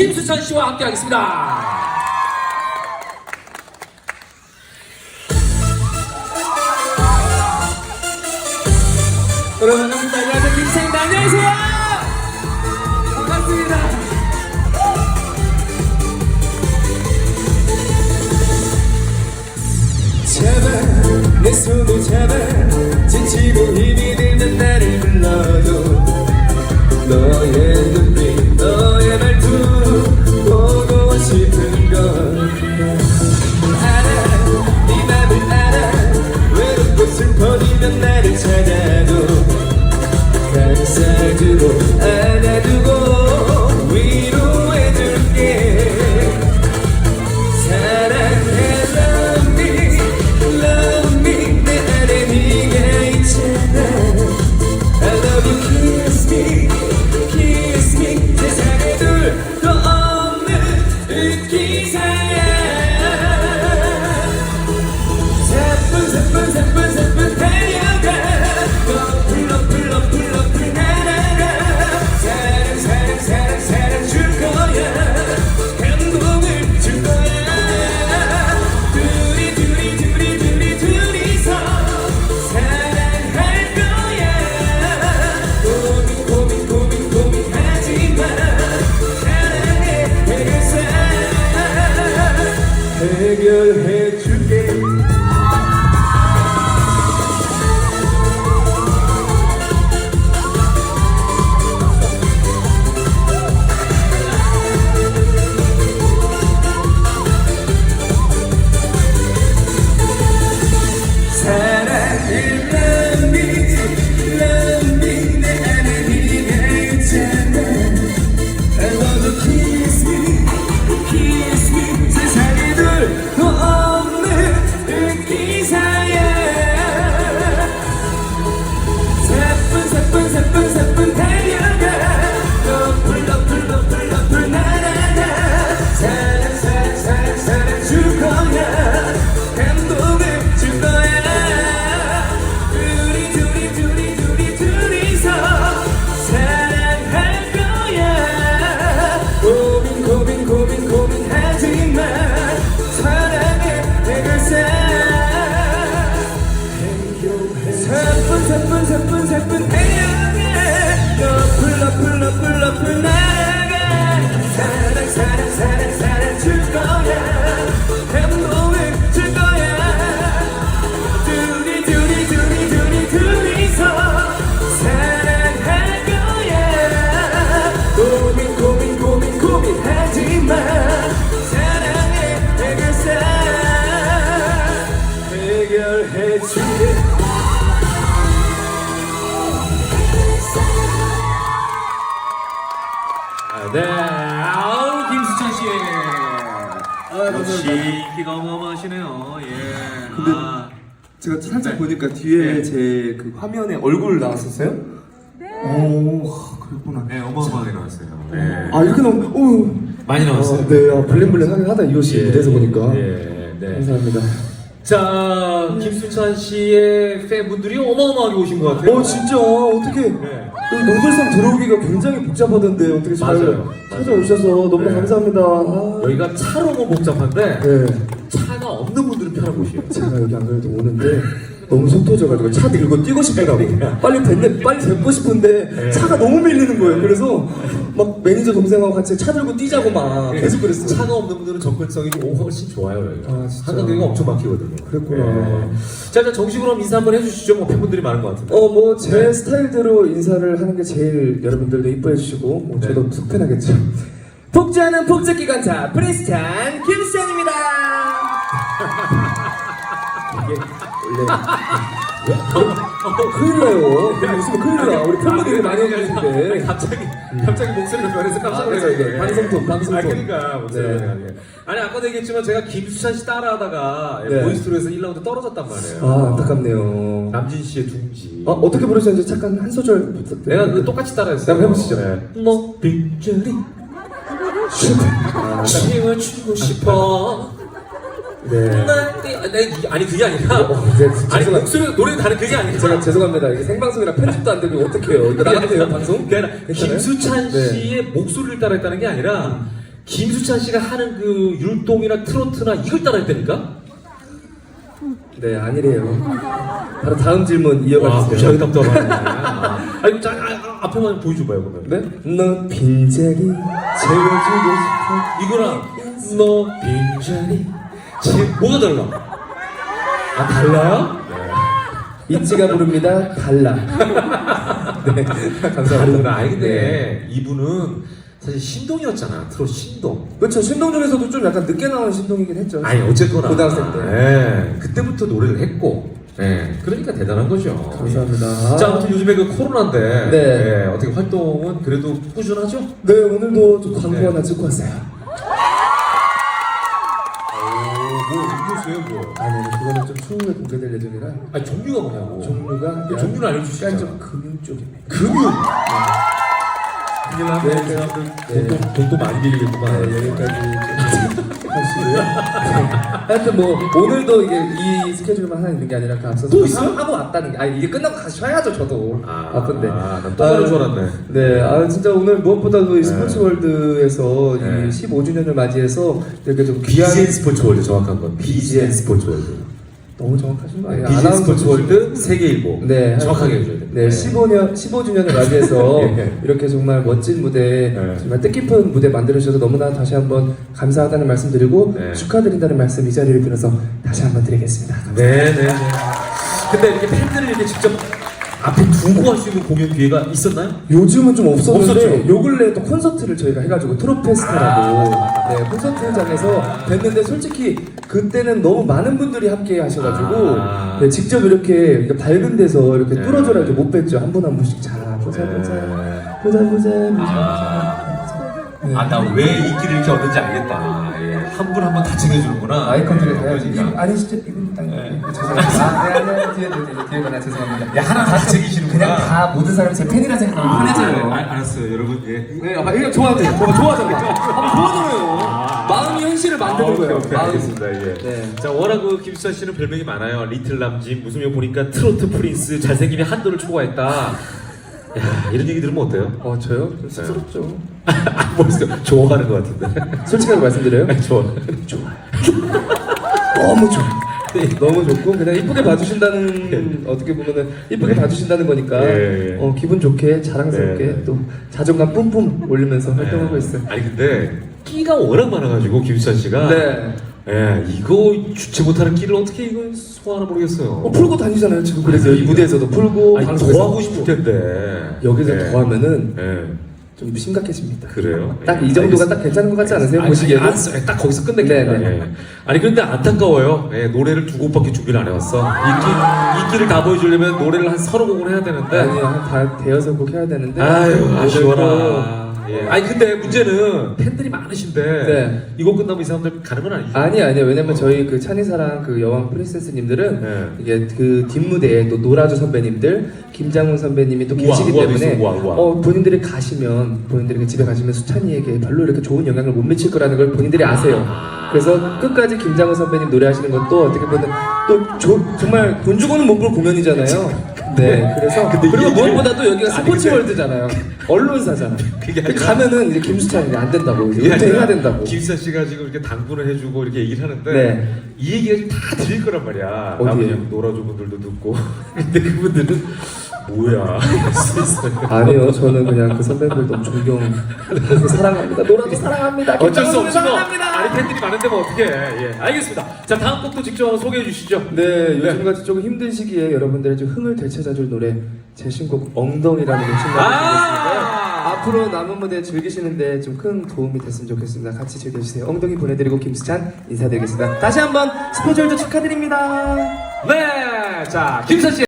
김수찬 씨와 함께 하겠습니다. 여러분, 안녕하세요. 김수찬입니다. 안녕하세요. 반갑습니다. 제발 내 손을 잡아 지치고 사뿐 사뿐 사뿐 사뿐 불러 불러 불러. 불 아, 네. 아우, 김수찬 씨. 역시 인기가 어마어마하시네요. 예. 근데 아, 제가 살짝 네. 보니까 뒤에 네. 제그 화면에 얼굴 나왔었어요? 네. 오, 하, 그랬구나. 네, 어마어마하게 나왔어요. 네. 아 이렇게 나오면 오. 많이 나왔어요. 아, 네, 아, 블랙블랙 하긴 하다 이것이 예, 무대에서 보니까. 예, 네. 감사합니다. 자, 김수찬 씨의 팬분들이 어마어마하게 오신 것 같아요. 어 진짜 어떻게 네. 여기 노벨상 들어오기가 굉장히 복잡하던데 어떻게 잘 맞아요. 찾아오셔서 너무 네. 감사합니다. 아, 여기가 차로는 복잡한데 네, 차가 없는 분들은 편한 곳이에요. 제가 여기 안 그래도 오는데 너무 속 터져가지고 차 들고 뛰고 싶더라고. 빨리 뵙네, 빨리 뵙고 싶은데 네. 차가 너무 밀리는 거예요. 그래서 막 매니저 동생하고 같이 차 들고 뛰자고 막 계속 그랬어요. 차가 없는 분들은 접근성이 오, 훨씬 좋아요. 여기가. 아, 진짜. 한강대가 엄청 막히거든요. 그랬구나. 네. 자, 일단 정식으로 인사 한번 해주시죠. 뭐 팬분들이 많은 것 같은데. 어뭐제 네. 스타일대로 인사를 하는 게 제일 여러분들도 이뻐해 주시고 뭐 네. 저도 속편하겠죠. 복자는 복자 기관차 프리스찬 김수찬입니다. 이게 큰일 나요. 웃으면 큰일 나. 우리 팬분들이 많이 아니, 해주시는데. 갑자기 갑자기 목소리가 변해서 깜짝 아, 놀랐어요. 그래요, 네. 방송톤, 방송톤. 아, 그러니까 목소리가 네. 아니 아까도 얘기했지만 제가 김수찬 씨 따라하다가 네. 보이스트로에서 1라운드 떨어졌단 말이에요. 아 안타깝네요. 남진 씨의 둥지. 아 어떻게 부르셨는지 잠깐 한 소절 부탁드립니다. 내가 그 똑같이 따라했어요. 한번 해보시죠. 네. 빈줄이 아, 힘을 주고 싶어. 네. 나- 내- 내- 아니 그게 아니라 어, 네, 아니 죄송합니다. 목소리 노래 다른 그게 아니라 제가 죄송합니다. 이게 생방송이라 편집도 안 되고 어떡해요. 이거 나가도 돼요, 방송? 그게 아니라 괜찮아요? 김수찬 네. 씨의 목소리를 따라했다는 게 아니라 김수찬 씨가 하는 그 율동이나 트로트나 이걸 따라했다니까? 네, 아니래요. 바로 다음 질문 와, 이어가 주세요. 무시하게 답답하네. 아, 아니, 자, 아, 아, 앞에만 보여줘봐요, 그러면. 네? 너 빈자리 채워주고 싶어. 이거랑 너 빈자리 지 뭐가 달라? 아 달라요? 이치가 부릅니다. 달라. 네, 감사합니다. 아니 근데 네. 이분은 사실 신동이었잖아. 트롯 신동. 그렇죠. 신동 중에서도 좀 약간 늦게 나온 신동이긴 했죠. 아니 어쨌거나 고등학생 때. 예, 그때부터 노래를 했고. 예, 그러니까 대단한 거죠. 감사합니다. 자, 아무튼 요즘에 그 코로나인데 네. 예, 어떻게 활동은 그래도 꾸준하죠? 네, 오늘도 좀 광고 네. 하나 찍고 왔어요. 오, 뭐 이거세요, 뭐? 아니, 네, 그거는 좀 추후에 공개될 예정이라. 아니 종류가 뭐냐고. 종류가 그 종류는 알려주시죠. 약간 좀 금융 쪽입니다. 금융. 큰일 네, 났네. 네. 돈도, 돈도 많이 빌리겠구만. 네, 여기까지 좀 하시고요. 네. 하여튼 뭐 오늘도 이게 이 스케줄만 하나 있는 게 아니라 그 앞서서 또 있어요? 하고 왔다는 게 아니 이게 끝나고 다시 쉬어야죠 저도 아, 바쁜데 아, 난또 다른 줄 알았네. 네, 아 진짜 오늘 무엇보다도 이 네. 스포츠 월드에서 네. 이 15주년을 맞이해서 이렇게 좀 귀한 BGN 스포츠 월드 정확한 건 BGN 스포츠 월드. 너무 정확하신 거 아니에요? BGN 아나운서 스포츠 월드 세계일보. 네, 정확하게 돼. 네, 15년 15주년을 맞이해서 예. 이렇게 정말 멋진 무대, 네. 정말 뜻깊은 무대 만들어 주셔서 너무나 다시 한번 감사하다는 말씀드리고 네. 축하드린다는 말씀 이 자리를 빌어서 다시 한번 드리겠습니다. 네, 네, 네. 근데 이렇게 팬들을 이렇게 직접 앞에 두고 할 수 있는 공연 기회가 있었나요? 요즘은 좀 없었는데 없었죠. 요 근래 또 콘서트를 저희가 해가지고 트롯페스타라고 네, 콘서트장에서 뵀는데 솔직히 그때는 너무 많은 분들이 함께 하셔가지고 아. 네, 직접 이렇게 밝은 데서 이렇게 네. 뚫어져라 이렇게 못 뵀죠 한 분 한 분씩 자 보자 네. 보자 보자 보자 보자 네. 아, 나 왜 인기를 이렇게 얻는지 알겠다. 예. 한분한분다 챙겨주는구나. 아이 컨택을 해야지 이-. 아니 진짜 이분 딱 죄송합니다 아, 네, 네, 뒤에 뒤에 뒤에 뒤에 거나 죄송합니다 야, 하나 다 챙기시는구나. 그냥 다 모든 사람이 제 팬이라 생각하면 편해져요 아, 알았어요, 여러분. 예. 네, 아, 이거 좋아하죠. 좋아, 좋아하잖아. 아, 좋아하잖아요. 마음이 현실을 만드는 아, 거예요. 오케이, 마음이. 알겠습니다. 예. 네. 자, 워낙 그 김수찬 씨는 별명이 많아요. 리틀 남진, 무슨 명 보니까 트로트 프린스, 잘생김이 한도를 초과했다. 야, 이런 얘기 들으면 어때요? 어, 저요? 좀 쑥스럽죠. 아, 벌써 좋아하는 것 같은데. 솔직하게 말씀드려요? 아, 좋아. 좋아. 너무 좋아. 네, 너무 좋고 그냥 이쁘게 봐주신다는 어떻게 보면은 이쁘게 봐주신다는 거니까 예, 예. 어, 기분 좋게 자랑스럽게 네, 네. 또 자존감 뿜뿜 올리면서 활동하고 있어요. 아니 근데 끼가 워낙 많아가지고 김수찬 씨가 네. 예 이거 주체 못하는 끼를 어떻게 이거 소화하나 모르겠어요. 어, 풀고 다니잖아요 지금 그래서 이 무대에서도 풀고 아니 방송에서 더 하고 싶을 텐데 여기서 예. 더 하면은 예 좀 심각해집니다. 그래요. 딱 예, 이 정도가. 딱 괜찮은 것 같지 않으세요? 알았어요. 딱 거기서 끝낼게요. 네, 네. 예. 아니 그런데 안타까워요. 예, 노래를 두 곡밖에 준비를 안 해왔어. 인기 인기를 다 보여주려면 노래를 한 서너 곡을 해야 되는데. 아니요, 한다 대여섯 곡 해야 되는데. 아유 아쉬워라. 예. 아니 근데 문제는 팬들이 많으신데 네. 이곡 끝나면 이 사람들 가는 건 아니죠. 아니 아니요 왜냐면 저희 그 찬이사랑 그 여왕 프린세스님들은 네. 이게 그 뒷무대에 또 노라조 선배님들 김장훈 선배님이 또 우와, 계시기 우와도 때문에 있어, 우와, 우와. 어 본인들이 가시면 본인들이 집에 가시면 수찬이에게 별로 이렇게 좋은 영향을 못 미칠 거라는 걸 본인들이 아세요. 아. 그래서 끝까지 김장훈 선배님 노래하시는 것도 어떻게 보면 또 조- 정말 돈 주고는 못 볼 공연이잖아요. 네, 그래서 근데 그리고 무엇보다도 여기가 스포츠 월드잖아요. 언론사잖아. 그게 아니라- 가면은 이제 김수찬이 안 된다고 이제 은퇴해야 된다고. 김수찬 씨가 지금 이렇게 당부를 해주고 이렇게 얘기를 하는데 네. 이 얘기가 지금 다 들릴 거란 말이야. 어디에요? 나머지 노라조 분들도 듣고. 근데 그분들은 뭐야. 아니요, 저는 그냥 그 선배들 너무 존경, 사랑합니다. 노라도 사랑합니다. 어쩔 수 뭐. 사랑합니다. 아니 팬들이 많은데 뭐 어떻게? 예, 알겠습니다. 자 다음 곡도 직접 소개해 주시죠. 네, 요즘같이 조금 힘든 시기에 여러분들의 좀 흥을 되찾아줄 노래 제 신곡 엉덩이라는 곡 신나게 아! 앞으로 남은 무대 즐기시는데 좀 큰 도움이 됐으면 좋겠습니다. 같이 즐겨주세요. 엉덩이 보내드리고 김수찬 인사드리겠습니다. 다시 한번 스포츠월드 축하드립니다. 네, 자 김수찬 씨.